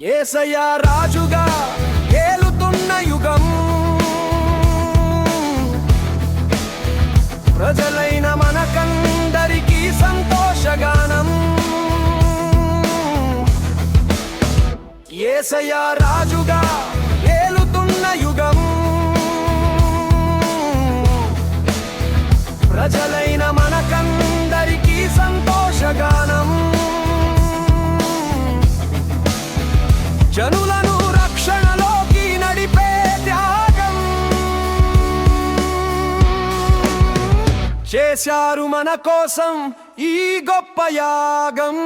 ఏసయ్య రాజుగా ఏలుతున్న యుగం. ప్రజలైన మనకందరికీ సంతోషగానం. ఏసయ్య రాజుగా ఏలుతున్న యుగం. ప్రజలైన మనకందరికీ సంతోష జనులను రక్షణలోకి నడిపే త్యాగం. చేశారు మన కోసం ఈ గొప్ప యాగం.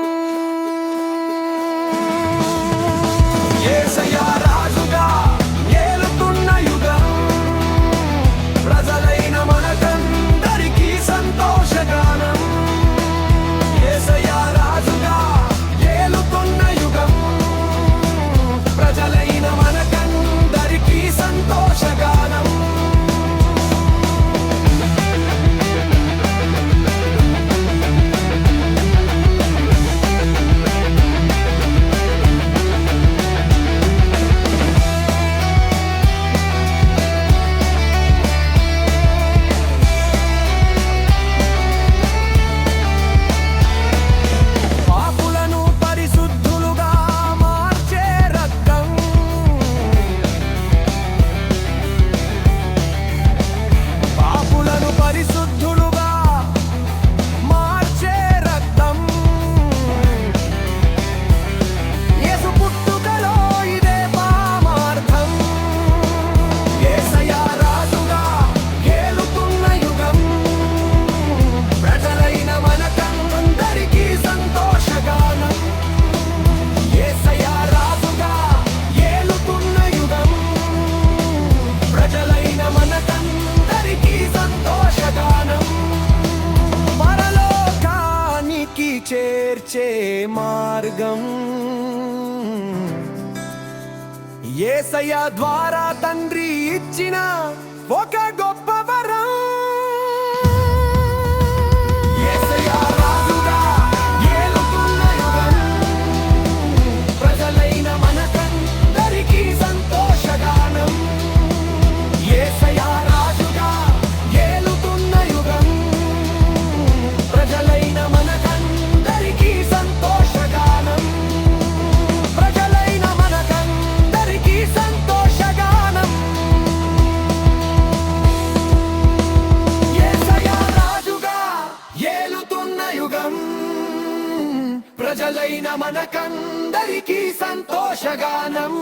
చేర్చే మార్గం. ఏసయ్య ద్వారా తండ్రి ఇచ్చిన ఒక గొప్ప ప్రజలైన మనకందరికీ సంతోషగానం.